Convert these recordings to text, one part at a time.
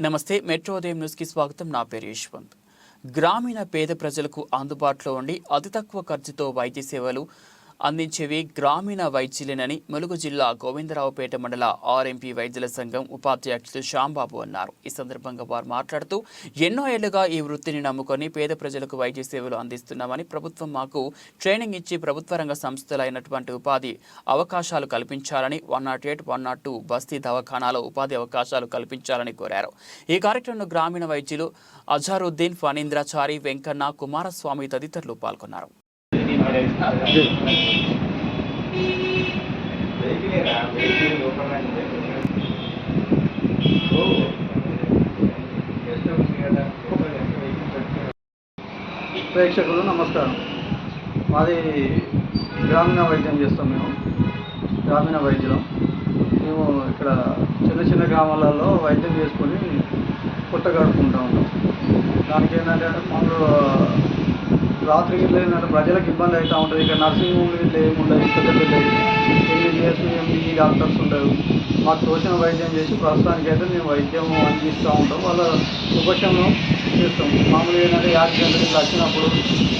నమస్తే మెట్రో ఉదయం న్యూస్కి స్వాగతం. నా పేరు యశ్వంత్. గ్రామీణ పేద ప్రజలకు అందుబాటులో ఉండి అతి తక్కువ ఖర్చుతో వైద్య సేవలు అందించేవి గ్రామీణ వైద్యులేనని ములుగు జిల్లా గోవిందరావుపేట మండల ఆర్ఎంపీ వైద్యుల సంఘం ఉపాధ్యక్షులు శ్యాంబాబు అన్నారు. ఈ సందర్భంగా వారు మాట్లాడుతూ ఎన్నో ఏళ్ళుగా ఈ వృత్తిని నమ్ముకొని పేద ప్రజలకు వైద్య సేవలు అందిస్తున్నామని ప్రభుత్వం మాకు ట్రైనింగ్ ఇచ్చి ప్రభుత్వ రంగ సంస్థలైనటువంటి ఉపాధి అవకాశాలు కల్పించాలని one not eight one not two బస్తీ దవాఖానాలో ఉపాధి అవకాశాలు కల్పించాలని కోరారు. ఈ కార్యక్రమంలో గ్రామీణ వైద్యులు అజారుద్దీన్ ఫణీంద్రాచారి వెంకన్న కుమారస్వామి తదితరులు పాల్గొన్నారు. ప్రేక్షకులు నమస్కారం. మాది గ్రామీణ వైద్యం చేస్తాం మేము. గ్రామీణ వైద్యం. మేము ఇక్కడ చిన్న చిన్న గ్రామాలలో వైద్యం చేసుకొని పుట్ట గడుపుకుంటా ఉంటాం దానికి ఏంటంటే మామూలు రాత్రి ఇట్లా ఏంటంటే ప్రజలకు ఇబ్బంది అవుతూ ఉంటుంది. ఇక్కడ నర్సింగ్ హోమ్ ఇట్లా ఏమి ఉండదు పెద్ద పెద్ద ఎంబీబీఎస్ ఎంబీఈ డాక్టర్స్ ఉండరు. మాకు తోచిన వైద్యం చేసి ప్రస్తుతానికి అయితే మేము వైద్యం అందిస్తూ ఉంటాం. వాళ్ళ ఉపశమనం చేస్తాం. మామూలుగా ఏంటంటే యాక్సిడెంట్ ఇట్లా వచ్చినప్పుడు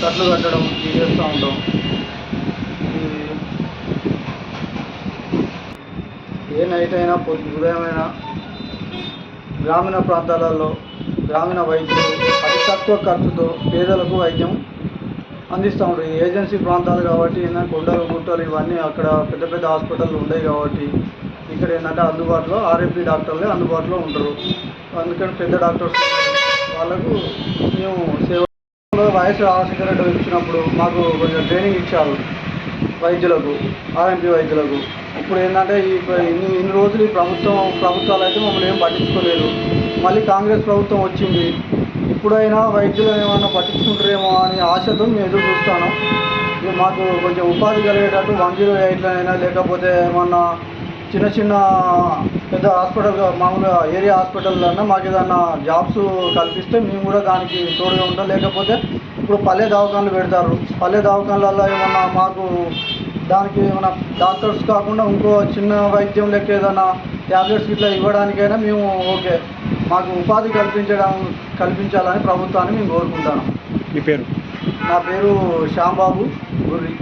కట్లు కట్టడం చేస్తూ ఉంటాం. ఏ నైట్ అయినా పొద్దు ఉదయమైనా గ్రామీణ ప్రాంతాలలో గ్రామీణ వైద్యులు అతి తక్కువ ఖర్చుతో పేదలకు వైద్యం అందిస్తూ ఉంటారు ఈ ఏజెన్సీ ప్రాంతాలు కాబట్టి ఏంటంటే కొండలు గుట్టలు ఇవన్నీ అక్కడ పెద్ద పెద్ద హాస్పిటల్ ఉన్నాయి కాబట్టి ఇక్కడ ఏంటంటే అందుబాటులో ఆర్ఎంపీ డాక్టర్లే అందుబాటులో ఉంటారు అందుకని పెద్ద డాక్టర్స్ వాళ్ళకు మేము సేవలో వయసు రాజశేఖర రెడ్డి ఇచ్చినప్పుడు మాకు కొంచెం ట్రైనింగ్ ఇచ్చారు వైద్యులకు ఆర్ఎంపీ వైద్యులకు. ఇప్పుడు ఏంటంటే ఈ ఇన్ని ఇన్ని రోజులు ఈ ప్రభుత్వం ప్రభుత్వాలు అయితే మమ్మల్ని ఏం పట్టించుకోలేదు. మళ్ళీ కాంగ్రెస్ ప్రభుత్వం వచ్చింది. ఇప్పుడైనా వైద్యులు ఏమైనా పట్టించుకుంటారేమో అని ఆశతో మేము ఎదురు చూస్తాను. మాకు కొంచెం ఉపాధి కలిగేటట్టు వన్ జీరో ఎయిట్లైనా లేకపోతే ఏమన్నా చిన్న చిన్న పెద్ద హాస్పిటల్ మామూలుగా ఏరియా హాస్పిటల్లో మాకు ఏదన్నా జాబ్స్ కల్పిస్తే మేము కూడా దానికి తోడుగా ఉంటాం. లేకపోతే ఇప్పుడు పల్లె దవాఖానలు పెడతారు. పల్లె దవాఖానలలో ఏమన్నా మాకు దానికి ఏమన్నా డాక్టర్స్ కాకుండా ఇంకో చిన్న వైద్యం లెక్క ఏదైనా ట్యాబ్లెట్స్ ఇట్లా ఇవ్వడానికైనా మేము ఓకే. మాకు ఉపాధి కల్పించడం కల్పించాలని ప్రభుత్వాన్ని మేము కోరుకుంటాను మీ పేరు? నా పేరు శ్యాంబాబు గుర్రి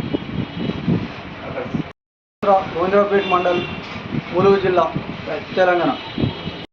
గోవిందరావుపేట మండల్ ములుగు జిల్లా తెలంగాణ.